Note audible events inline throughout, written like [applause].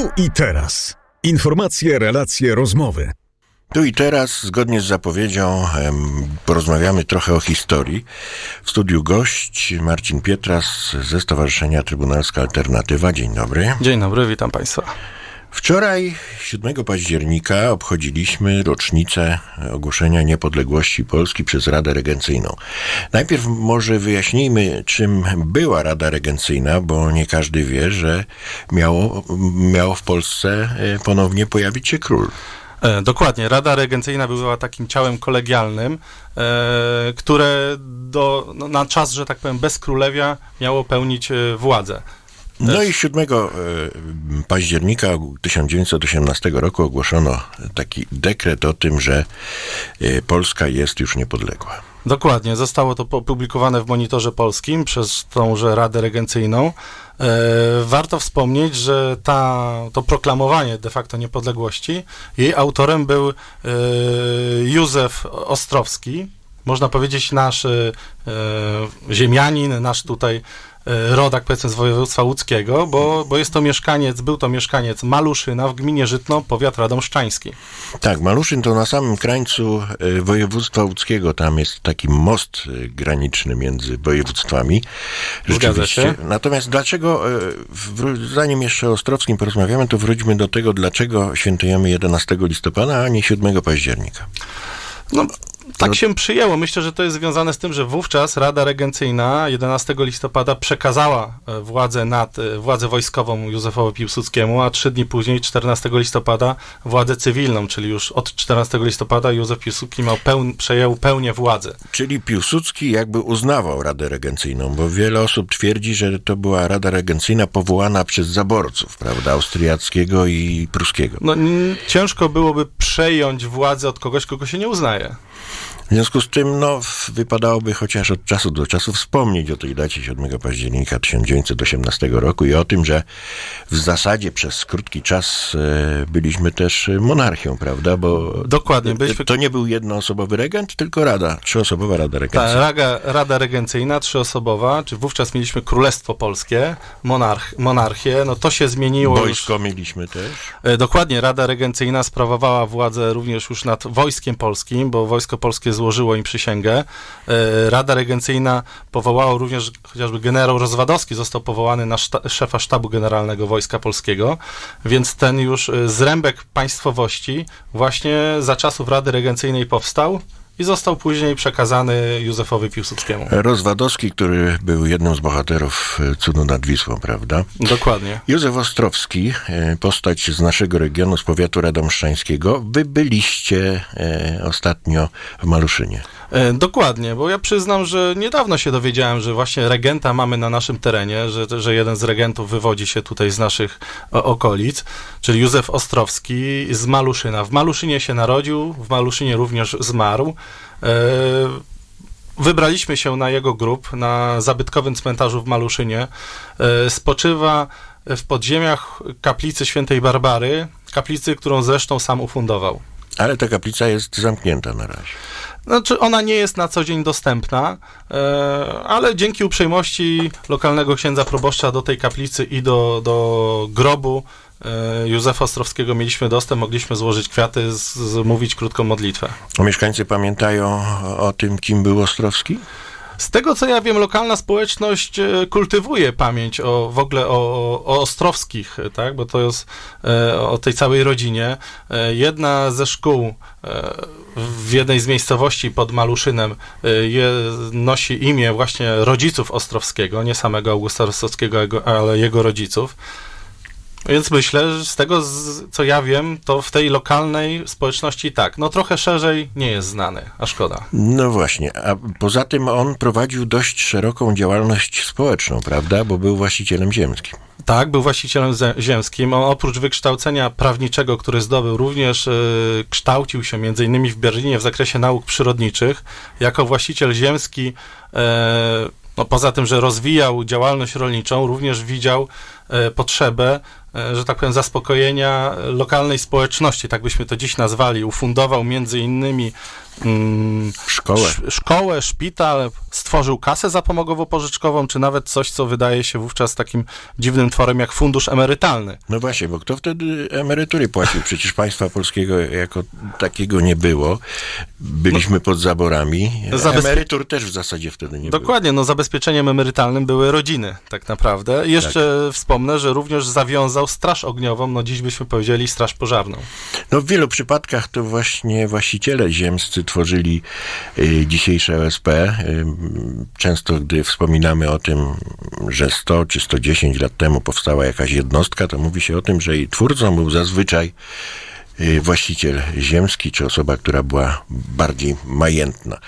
Tu i teraz. Informacje, relacje, rozmowy. Tu i teraz, zgodnie z zapowiedzią, porozmawiamy trochę o historii. W studiu gość Marcin Pietras ze Stowarzyszenia Trybunalska Alternatywa. Dzień dobry. Dzień dobry, witam Państwa. Wczoraj, 7 października, obchodziliśmy rocznicę ogłoszenia niepodległości Polski przez Radę Regencyjną. Najpierw może wyjaśnijmy, czym była Rada Regencyjna, bo nie każdy wie, że miało, miało w Polsce e, ponownie pojawić się król. E, dokładnie, Rada Regencyjna była takim ciałem kolegialnym, e, które do, no, na czas, że tak powiem, bez królewia miało pełnić władzę. No i 7 e, października 1918 roku ogłoszono taki dekret o tym, że e, Polska jest już niepodległa. Dokładnie, zostało to opublikowane w Monitorze Polskim przez tąże Radę Regencyjną. E, warto wspomnieć, że ta, to proklamowanie de facto niepodległości, jej autorem był Józef Ostrowski, można powiedzieć nasz ziemianin, nasz tutaj rodak powiedzmy z województwa łódzkiego, bo, bo jest to mieszkaniec, był to mieszkaniec Maluszyna w gminie Żytno, powiat radomszczański. Tak, Maluszyn to na samym krańcu e, województwa łódzkiego, tam jest taki most e, graniczny między województwami. Się. Natomiast dlaczego, e, zanim jeszcze o Ostrowskim porozmawiamy, to wróćmy do tego, dlaczego świętujemy 11 listopada, a nie 7 października. No, tak No- się przyjęło. Myślę, że to jest związane z tym, że wówczas Rada Regencyjna 11 listopada przekazała e, władzę nad e, władzę wojskową Józefowi Piłsudskiemu, a trzy dni później, 14 listopada, władzę cywilną, czyli już od 14 listopada Józef Piłsudski miał pełn, przejął pełnię władzy. Czyli Piłsudski jakby uznawał Radę Regencyjną, bo wiele osób twierdzi, że to była Rada Regencyjna powołana przez zaborców, prawda, austriackiego i pruskiego. No, ciężko byłoby przejąć władzę od kogoś, kogo się nie uznaje. W związku z czym, no, wypadałoby chociaż od czasu do czasu wspomnieć o tej dacie 7 października 1918 roku i o tym, że w zasadzie przez krótki czas e, byliśmy też e, monarchią, prawda, bo Dokładnie, byliśmy- to nie był jednoosobowy regent, tylko rada, trzyosobowa rada Ta regencyjna. Rada, Regencyjna, trzyosobowa, czy wówczas mieliśmy Królestwo Polskie, monarch, monarchię, no to się zmieniło już. Wojsko mieliśmy też. E, Dokładnie, Rada Regencyjna sprawowała władzę również już nad Wojskiem Polskim, bo Wojsko Polskie złożyło im przysięgę. E, Rada Regencyjna powołała również, chociażby generał Rozwadowski został powołany na szta- szefa Sztabu Generalnego Wojska Polskiego, więc ten już e, zrębek państwowości właśnie za czasów Rady Regencyjnej powstał i został później przekazany Józefowi Piłsudskiemu. Rozwadowski, który był jednym z bohaterów e, cudu nad Wisłą, prawda? Dokładnie. Józef Ostrowski, e, postać z naszego regionu, z powiatu radomszczańskiego. Wy byliście e, ostatnio w Maluszynie. E, Dokładnie, bo ja przyznam, że niedawno się dowiedziałem, że właśnie regenta mamy na naszym terenie, że, że jeden z regentów wywodzi się tutaj z naszych okolic, czyli Józef Ostrowski z Maluszyna. W Maluszynie się narodził, w Maluszynie również zmarł. E, Wybraliśmy się na jego grób na zabytkowym cmentarzu w Maluszynie. E, Spoczywa w podziemiach kaplicy świętej Barbary, kaplicy, którą zresztą sam ufundował. Ale ta kaplica jest zamknięta na razie. Znaczy, ona nie jest na co dzień dostępna, e, ale dzięki uprzejmości lokalnego księdza proboszcza do tej kaplicy i do, do grobu e, Józefa Ostrowskiego mieliśmy dostęp, mogliśmy złożyć kwiaty, z, zmówić krótką modlitwę. Mieszkańcy pamiętają o tym, kim był Ostrowski? Z tego co ja wiem, lokalna społeczność e, kultywuje pamięć o w ogóle o, o Ostrowskich, e, tak? bo to jest e, o tej całej rodzinie. Jedna ze szkół w jednej z miejscowości pod Maluszynem je, nosi imię właśnie rodziców Ostrowskiego, nie samego Augusta Ostrowskiego, ale jego rodziców. Więc myślę, że z tego, z, co ja wiem, to w tej lokalnej społeczności tak. No trochę szerzej nie jest znany, a szkoda. No właśnie, a poza tym on prowadził dość szeroką działalność społeczną, prawda? Bo był właścicielem ziemskim. Tak, był właścicielem ziemskim. On oprócz wykształcenia prawniczego, który zdobył, również e, kształcił się między innymi w Berlinie w zakresie nauk przyrodniczych. Jako właściciel ziemski, e, no poza tym, że rozwijał działalność rolniczą, również widział e, potrzebę, że tak powiem, zaspokojenia lokalnej społeczności, tak byśmy to dziś nazwali. Ufundował między innymi mm, Szkołę. sz- szkołę, szpital, stworzył kasę zapomogowo-pożyczkową, czy nawet coś, co wydaje się wówczas takim dziwnym tworem jak fundusz emerytalny. No właśnie, bo kto wtedy emerytury płacił? Przecież państwa polskiego jako takiego nie było. Byliśmy pod zaborami. Emerytur też w zasadzie wtedy nie było. Dokładnie, no zabezpieczeniem emerytalnym były rodziny, tak naprawdę. Jeszcze wspomnę, że również zawiązał straż ogniową, no dziś byśmy powiedzieli straż pożarną. No w wielu przypadkach to właśnie właściciele ziemscy tworzyli y, dzisiejsze OSP. Y, często gdy wspominamy o tym, że 100 czy 110 lat temu powstała jakaś jednostka, to mówi się o tym, że jej twórcą był zazwyczaj y, właściciel ziemski, czy osoba, która była bardziej majętna.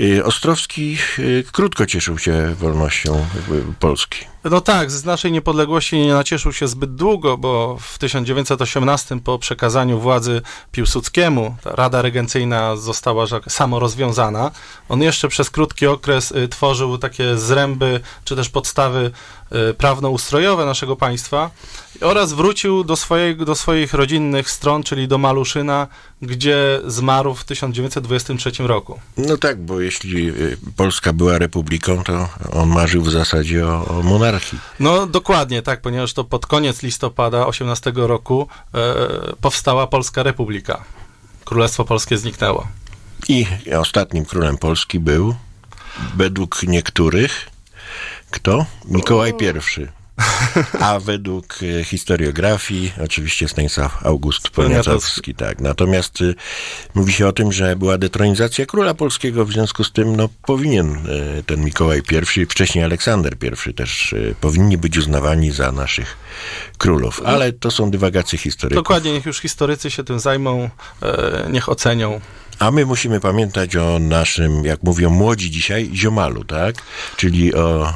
Y, Ostrowski y, krótko cieszył się wolnością Polski. No tak, z naszej niepodległości nie nacieszył się zbyt długo, bo w 1918 po przekazaniu władzy Piłsudskiemu ta Rada Regencyjna została że- samorozwiązana. On jeszcze przez krótki okres y, tworzył takie zręby, czy też podstawy y, prawno-ustrojowe naszego państwa oraz wrócił do, swojej, do swoich rodzinnych stron, czyli do Maluszyna, gdzie zmarł w 1923 roku. No tak, bo jeśli y, Polska była republiką, to on marzył w zasadzie o, o monarchii. No dokładnie, tak, ponieważ to pod koniec listopada 18 roku e, powstała Polska Republika. Królestwo Polskie zniknęło. I ostatnim królem Polski był, według niektórych, kto? Mikołaj I. [laughs] A według e, historiografii oczywiście Stanisław August Poniatowski, tak. Natomiast y, mówi się o tym, że była detronizacja króla polskiego, w związku z tym no, powinien e, ten Mikołaj I, wcześniej Aleksander I też e, powinni być uznawani za naszych królów. Ale to są dywagacje historyków. Dokładnie, niech już historycy się tym zajmą, niech ocenią. A my musimy pamiętać o naszym, jak mówią młodzi dzisiaj, ziomalu, tak? Czyli o e,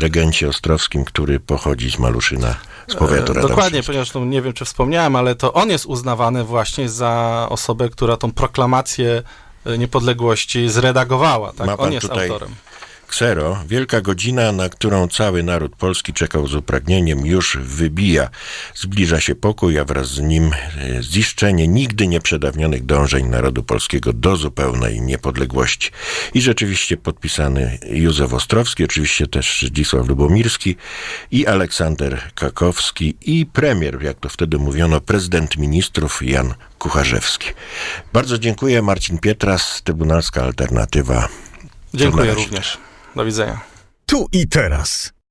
regencie ostrowskim, który pochodzi z Maluszyna, z powiatu E, Dokładnie, ponieważ no, nie wiem, czy wspomniałem, ale to on jest uznawany właśnie za osobę, która tą proklamację e, niepodległości zredagowała. Tak? Ma pan On jest tutaj- autorem. Ksero, wielka godzina, na którą cały naród polski czekał z upragnieniem, już wybija. Zbliża się pokój, a wraz z nim e, ziszczenie nigdy nieprzedawnionych dążeń narodu polskiego do zupełnej niepodległości. I rzeczywiście podpisany Józef Ostrowski, oczywiście też Zdzisław Lubomirski i Aleksander Kakowski i premier, jak to wtedy mówiono, prezydent ministrów Jan Kucharzewski. Bardzo dziękuję. Marcin Pietras, Trybunalska Alternatywa. Dziękuję również. Do widzenia. Tu i teraz.